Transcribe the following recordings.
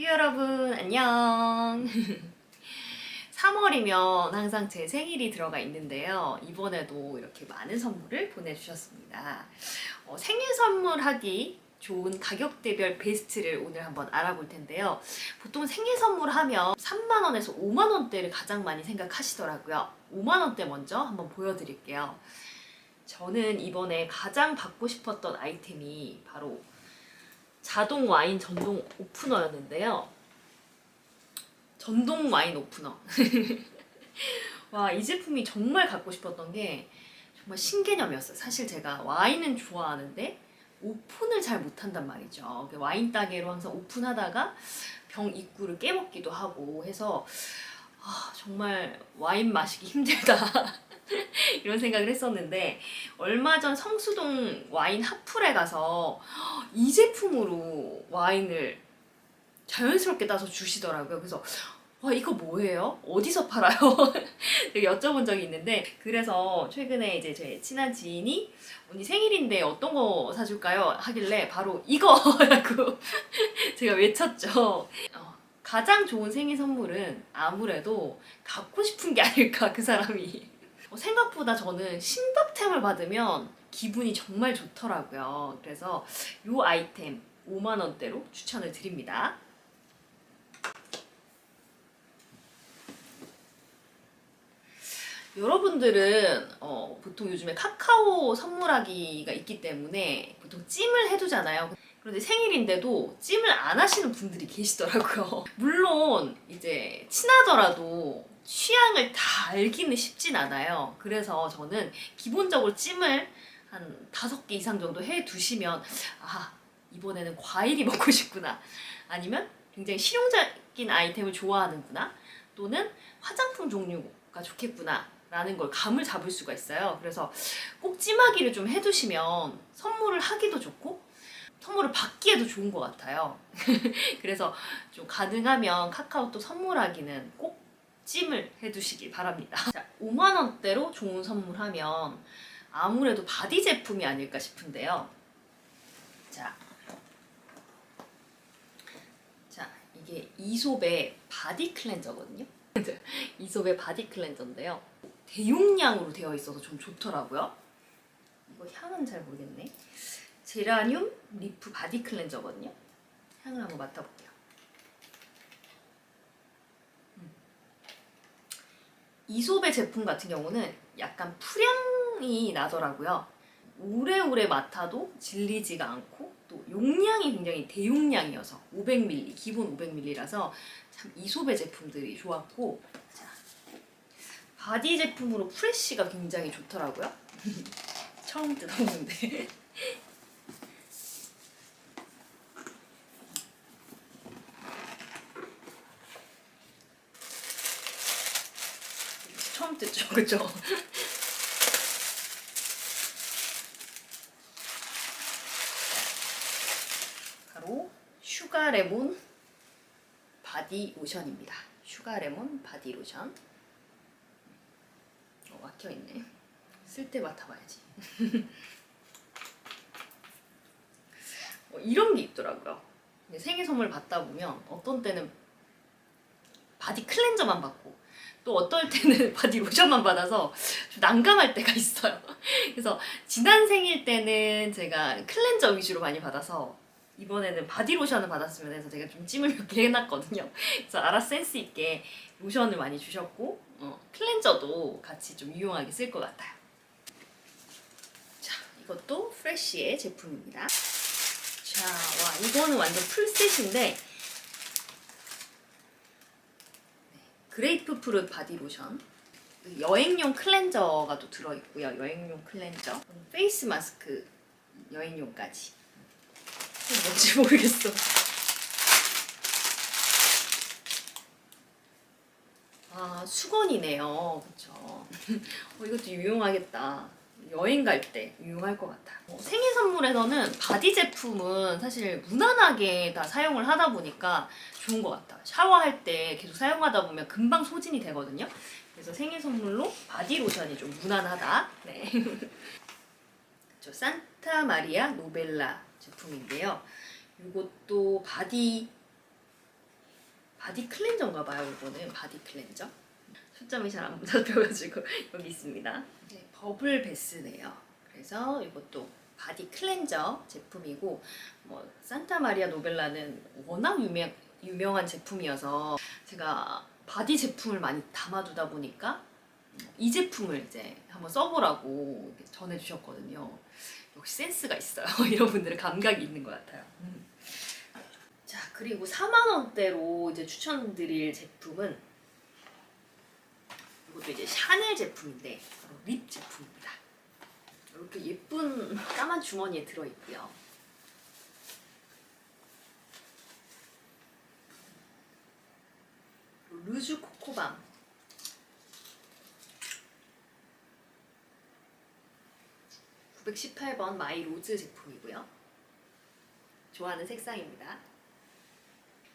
뷰 여러분 안녕. 3월이면 항상 제 생일이 들어가 있는데요. 이번에도 이렇게 많은 선물을 보내주셨습니다. 어, 생일 선물하기 좋은 가격대별 베스트를 오늘 한번 알아볼 텐데요. 보통 생일 선물하면 3만원에서 5만원대를 가장 많이 생각하시더라고요. 5만원대 먼저 한번 보여드릴게요. 저는 이번에 가장 받고 싶었던 아이템이 바로 자동 와인 전동 오프너였는데요. 전동 와인 오프너. 와, 이 제품이 정말 갖고 싶었던 게 정말 신개념이었어요. 사실 제가 와인은 좋아하는데 오픈을 잘 못한단 말이죠. 그 와인 따개로 항상 오픈하다가 병 입구를 깨먹기도 하고 해서 아, 정말 와인 마시기 힘들다. 이런 생각을 했었는데 얼마 전 성수동 와인 핫플에 가서 이 제품으로 와인을 자연스럽게 따서 주시더라고요. 그래서 와 이거 뭐예요? 어디서 팔아요? 여쭤본 적이 있는데 그래서 최근에 이제 제 친한 지인이 언니 생일인데 어떤 거 사줄까요? 하길래 바로 이거라고 제가 외쳤죠. 어, 가장 좋은 생일 선물은 아무래도 갖고 싶은 게 아닐까 그 사람이 어, 생각보다 저는 신박템을 받으면 기분이 정말 좋더라고요. 그래서 이 아이템 5만원대로 추천을 드립니다. 여러분들은 어, 보통 요즘에 카카오 선물하기가 있기 때문에 보통 찜을 해두잖아요. 그런데 생일인데도 찜을 안 하시는 분들이 계시더라고요. 물론 이제 친하더라도 취향을 다 알기는 쉽진 않아요. 그래서 저는 기본적으로 찜을 한 다섯 개 이상 정도 해 두시면 아 이번에는 과일이 먹고 싶구나 아니면 굉장히 실용적인 아이템을 좋아하는구나 또는 화장품 종류가 좋겠구나 라는 걸 감을 잡을 수가 있어요. 그래서 꼭 찜하기를 좀 해두시면 선물을 하기도 좋고 선물을 받기에도 좋은 것 같아요. 그래서 좀 가능하면 카카오톡 선물하기는 꼭 찜을 해두시길 바랍니다. 자, 5만 원대로 좋은 선물하면 아무래도 바디 제품이 아닐까 싶은데요. 자, 자 이게 이솝의 바디 클렌저거든요. 이솝의 바디 클렌저인데요. 대용량으로 되어 있어서 좀 좋더라고요. 이거 향은 잘 모르겠네. 제라늄 리프 바디 클렌저거든요. 향을 한번 맡아볼게요. 이솝의 제품 같은 경우는 약간 풀향이 나더라고요. 오래오래 맡아도 질리지가 않고 또 용량이 굉장히 대용량이어서 500ml, 기본 500ml라서 참 이솝의 제품들이 좋았고 자, 바디 제품으로 프레쉬가 굉장히 좋더라고요. 처음 뜯어보는데 뜯죠, 그죠? 바로 슈가 레몬 바디 로션입니다. 슈가 레몬 바디 로션. 어, 막혀 있네. 쓸 때 맡아봐야지. 어, 이런 게 있더라고요. 생일 선물 받다 보면 어떤 때는 바디 클렌저만 받고 또 어떨 때는 바디 로션만 받아서 좀 난감할 때가 있어요. 그래서 지난 생일 때는 제가 클렌저 위주로 많이 받아서 이번에는 바디 로션을 받았으면 해서 제가 좀 찜을 몇 개 해놨거든요. 그래서 알아 센스 있게 로션을 많이 주셨고 어, 클렌저도 같이 좀 유용하게 쓸 것 같아요. 자, 이것도 프레쉬의 제품입니다. 자, 와 이거는 완전 풀셋인데 그레이프 프루트 바디 로션 여행용 클렌저가 또 들어있고요. 여행용 클렌저. 페이스 마스크 여행용까지. 뭔지 모르겠어. 아 수건이네요. 그쵸? 어, 이것도 유용하겠다 여행 갈 때 유용할 것 같아 어, 생일 선물에서는 바디 제품은 사실 무난하게 다 사용을 하다 보니까 좋은 것 같아. 샤워할 때 계속 사용하다 보면 금방 소진이 되거든요. 그래서 생일 선물로 바디 로션이 좀 무난하다. 네. 저 산타 마리아 노벨라 제품인데요. 이것도 바디 바디 클렌저인가 봐요. 이거는 바디 클렌저. 초점이 잘 안 잡혀가지고 여기 있습니다. 네, 버블 베스네요. 그래서 이것도 바디 클렌저 제품이고 뭐 산타 마리아 노벨라는 워낙 유명 유명한 제품이어서 제가 바디 제품을 많이 담아두다 보니까 이 제품을 이제 한번 써보라고 전해주셨거든요. 역시 센스가 있어요. 이런 분들은 감각이 있는 것 같아요. 음. 자 그리고 4만 원대로 이제 추천드릴 제품은 이것도 이제 샤넬 제품인데 립 제품입니다. 이렇게 예쁜 까만 주머니에 들어 있고요. 루즈 코코밤 918번 마이 로즈 제품이고요. 좋아하는 색상입니다.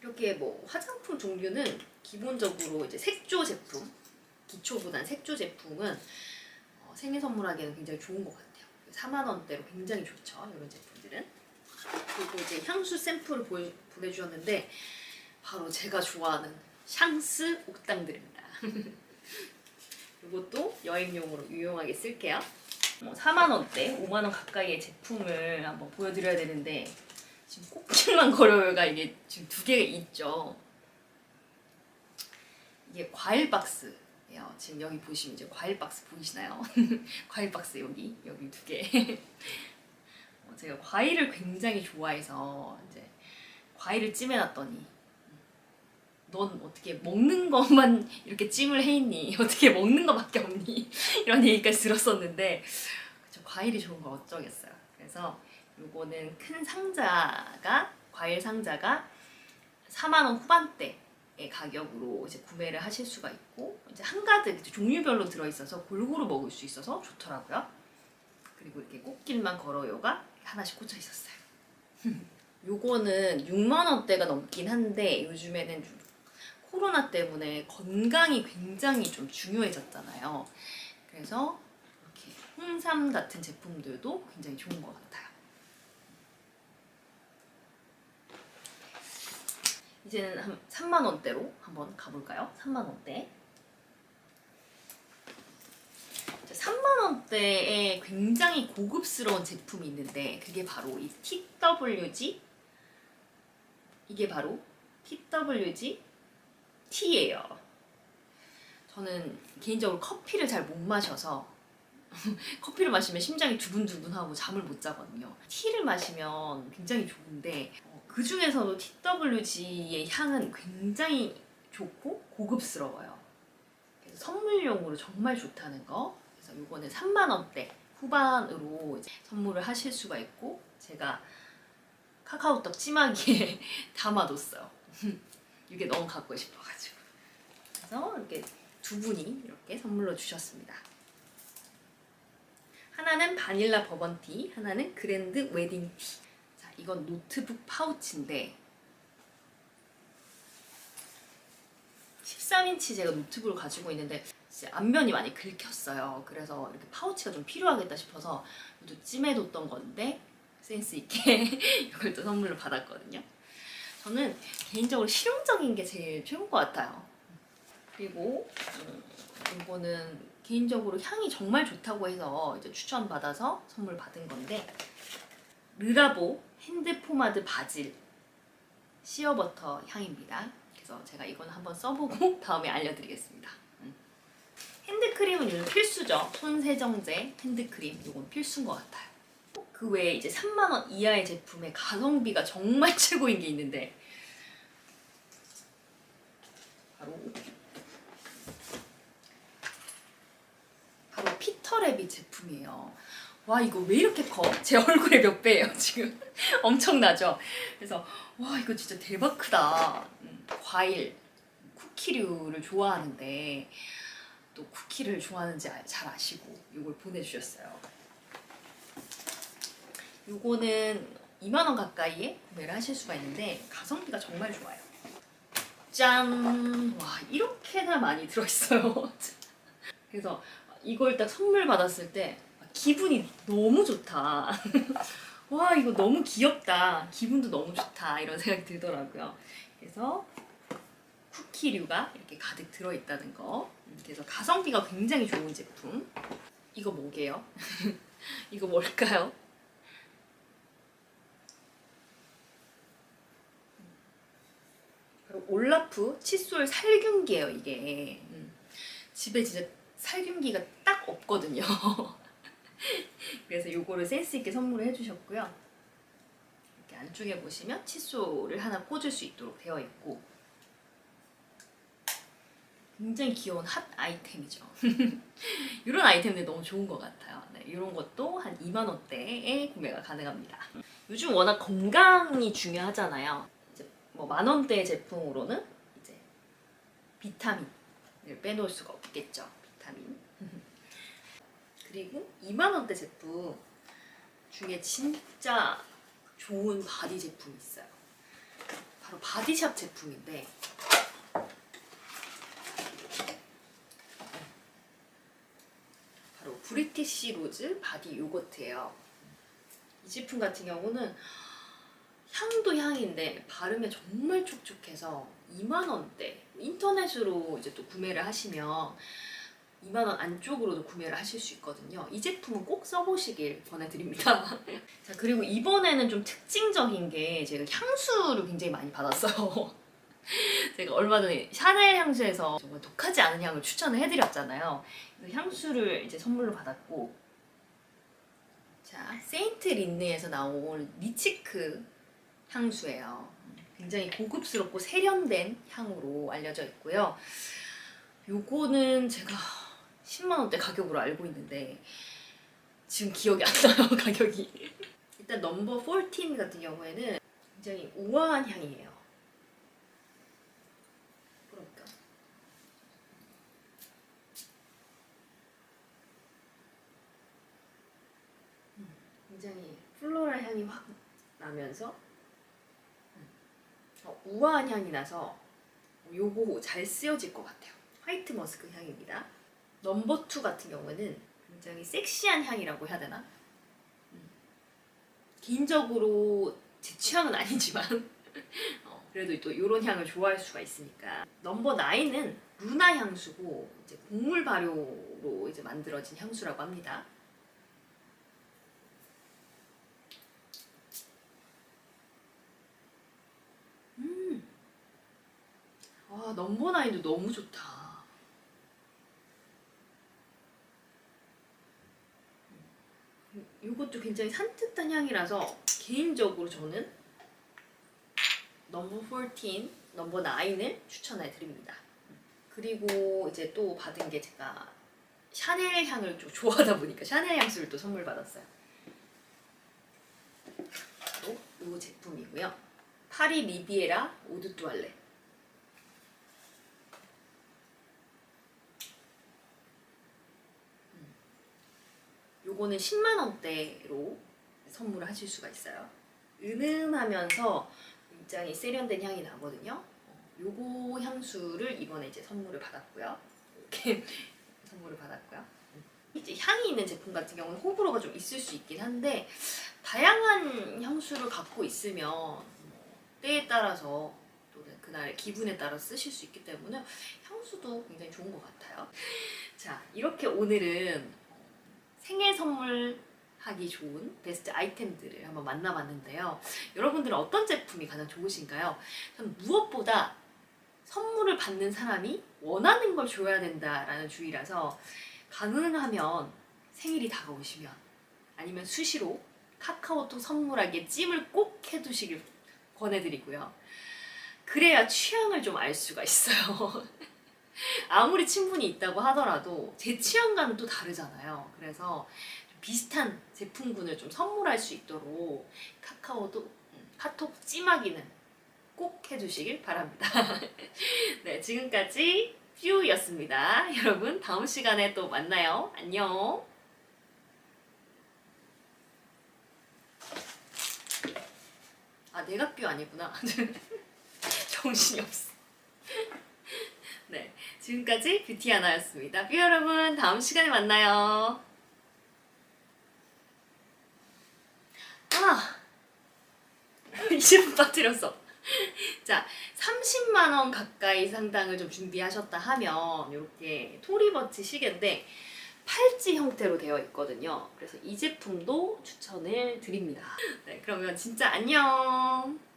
이렇게 뭐 화장품 종류는 기본적으로 이제 색조 제품, 기초보단 색조 제품은 어, 생일 선물하기에는 굉장히 좋은 것 같아요. 4만 원대로 굉장히 좋죠. 이런 제품들은. 그리고 이제 향수 샘플을 보여, 보내주셨는데 바로 제가 좋아하는 샹스 옥당들입니다. 이것도 여행용으로 유용하게 쓸게요. 뭐 4만 원대, 5만 원 가까이의 제품을 한번 보여드려야 되는데 지금 꼭지만 걸어요가 이게 지금 두 개가 있죠. 이게 과일 박스예요. 지금 여기 보시면 이제 과일 박스 보이시나요? 과일 박스 여기 여기 두 개. 어, 제가 과일을 굉장히 좋아해서 이제 과일을 찜해놨더니 넌 어떻게 먹는 것만 이렇게 찜을 해 있니? 어떻게 먹는 것밖에 없니? 이런 얘기까지 들었었는데 저 과일이 좋은 거 어쩌겠어요. 그래서 요거는 큰 상자가 과일 상자가 4만 원 후반대의 가격으로 이제 구매를 하실 수가 있고 이제 한가득 종류별로 들어 있어서 골고루 먹을 수 있어서 좋더라고요. 그리고 이렇게 꽃길만 걸어요가 하나씩 꽂혀 있었어요. 요거는 6만 원대가 넘긴 한데 요즘에는 좀 코로나 때문에 건강이 굉장히 좀 중요해졌잖아요. 그래서 이렇게 홍삼 같은 제품들도 굉장히 좋은 것 같아요. 이제는 한 3만 원대로 한번 가볼까요? 3만 원대. 3만 원대에 굉장히 고급스러운 제품이 있는데 그게 바로 이 TWG 이게 바로 TWG T예요. 저는 개인적으로 커피를 잘 못 마셔서 커피를 마시면 심장이 두근두근하고 잠을 못 자거든요. 티를 마시면 굉장히 좋은데 어, 그 중에서도 TWG의 향은 굉장히 좋고 고급스러워요. 그래서 선물용으로 정말 좋다는 거. 그래서 이거는 3만 원대 후반으로 선물을 하실 수가 있고 제가 카카오떡 찜하기에 담아뒀어요. 이게 너무 갖고 싶어가지고. 그래서 이렇게 두 분이 이렇게 선물로 주셨습니다. 하나는 바닐라 버번티, 하나는 그랜드 웨딩 티. 자, 이건 노트북 파우치인데 13인치 제가 노트북을 가지고 있는데 앞면이 많이 긁혔어요. 그래서 이렇게 파우치가 좀 필요하겠다 싶어서 또 찜해뒀던 건데 센스 있게 이걸 또 선물로 받았거든요. 저는 개인적으로 실용적인 게 제일 최고인 것 같아요. 그리고 음, 이거는 개인적으로 향이 정말 좋다고 해서 이제 추천받아서 선물 받은 건데 르라보 핸드 포마드 바질 시어버터 향입니다. 그래서 제가 이건 한번 써보고 다음에 알려드리겠습니다. 음. 핸드크림은 요즘 필수죠. 손 세정제 핸드크림 이건 필수인 것 같아요. 그 외에 이제 3만 원 이하의 제품의 가성비가 정말 최고인 게 있는데 바로 바로 피터래비 제품이에요. 와 이거 왜 이렇게 커? 제 얼굴의 몇 배예요 지금 엄청나죠? 그래서 와 이거 진짜 대박 크다. 음, 과일, 쿠키류를 좋아하는데 또 쿠키를 좋아하는지 아- 잘 아시고 이걸 보내주셨어요. 요거는 2만 원 가까이에 구매를 하실 수가 있는데 가성비가 정말 좋아요. 짠! 와 이렇게나 많이 들어있어요. 그래서 이걸 딱 선물 받았을 때 기분이 너무 좋다. 와 이거 너무 귀엽다. 기분도 너무 좋다. 이런 생각이 들더라고요. 그래서 밀키류가 이렇게 가득 들어있다는 거. 음, 그래서 가성비가 굉장히 좋은 제품. 이거 뭐게요? 이거 뭘까요? 올라프 칫솔 살균기예요 이게. 음. 집에 진짜 살균기가 딱 없거든요. 그래서 요거를 센스 있게 선물을 해주셨고요. 이렇게 안쪽에 보시면 칫솔을 하나 꽂을 수 있도록 되어 있고 굉장히 귀여운 핫 아이템이죠. 이런 아이템들 너무 좋은 것 같아요. 네, 이런 것도 한 2만 원대에 구매가 가능합니다. 요즘 워낙 건강이 중요하잖아요. 이제 뭐 만 원대 제품으로는 이제 비타민을 빼놓을 수가 없겠죠. 그리고 2만 원대 제품 중에 진짜 좋은 바디 제품이 있어요. 바로 바디샵 제품인데 바로 브리티시 로즈 바디 요거트예요. 이 제품 같은 경우는 향도 향인데 바르면 정말 촉촉해서 2만 원대 인터넷으로 이제 또 구매를 하시면 2만 원 안쪽으로도 구매를 하실 수 있거든요. 이 제품은 꼭 써보시길 권해드립니다. 자 그리고 이번에는 좀 특징적인 게 제가 향수를 굉장히 많이 받았어요. 제가 얼마 전에 샤넬 향수에서 정말 독하지 않은 향을 추천을 해드렸잖아요. 그래서 향수를 이제 선물로 받았고 자 세인트 린느에서 나온 리치크 향수예요. 굉장히 고급스럽고 세련된 향으로 알려져 있고요. 요거는 제가 10만 원대 가격으로 알고 있는데 지금 기억이 안 나요 가격이. 일단 넘버 14 같은 경우에는 굉장히 우아한 향이에요. 그러니까 음, 굉장히 플로랄 향이 확 나면서 음, 어, 우아한 향이 나서 요거 잘 쓰여질 것 같아요. 화이트 머스크 향입니다. 넘버 2 같은 경우는 굉장히 섹시한 향이라고 해야 되나? 음. 개인적으로 제 취향은 아니지만 어, 그래도 또 이런 향을 좋아할 수가 있으니까 넘버 9은 루나 향수고 이제 곡물 발효로 이제 만들어진 향수라고 합니다. 음, 아 넘버 9도 너무 좋다. 이것도 굉장히 산뜻한 향이라서 개인적으로 저는 넘버 14, 넘버 9을 추천해 드립니다. 그리고 이제 또 받은 게 제가 샤넬 향을 좀 좋아하다 보니까 샤넬 향수를 또 선물 받았어요. 또 이 제품이고요. 파리 리비에라 오드 뚜알레. 요거는 10만 원대로 선물을 하실 수가 있어요. 은은하면서 굉장히 세련된 향이 나거든요. 어, 요거 향수를 이번에 이제 선물을 받았고요. 이렇게 선물을 받았고요. 이제 향이 있는 제품 같은 경우는 호불호가 좀 있을 수 있긴 한데 다양한 향수를 갖고 있으면 뭐 때에 따라서 또 그날의 기분에 따라 쓰실 수 있기 때문에 향수도 굉장히 좋은 것 같아요. 자, 이렇게 오늘은 생일 선물 하기 좋은 베스트 아이템들을 한번 만나봤는데요. 여러분들은 어떤 제품이 가장 좋으신가요? 저는 무엇보다 선물을 받는 사람이 원하는 걸 줘야 된다라는 주의라서 가능하면 생일이 다가오시면 아니면 수시로 카카오톡 선물하기에 찜을 꼭 해두시길 권해드리고요. 그래야 취향을 좀 알 수가 있어요. 아무리 친분이 있다고 하더라도 제 취향과는 또 다르잖아요. 그래서 좀 비슷한 제품군을 좀 선물할 수 있도록 카카오도 음, 카톡 찜하기는 꼭 해주시길 바랍니다. 네, 지금까지 퓨였습니다. 여러분 다음 시간에 또 만나요. 안녕. 아 내가 퓨 아니구나. 정신이 없어. 네, 지금까지 뷰티 하나였습니다. 뷰 여러분, 다음 시간에 만나요. 아! 20분 빠뜨렸어. 자, 30만 원 가까이 상당을 좀 준비하셨다 하면 이렇게 토리버치 시계인데 팔찌 형태로 되어 있거든요. 그래서 이 제품도 추천을 드립니다. 네, 그러면 진짜 안녕.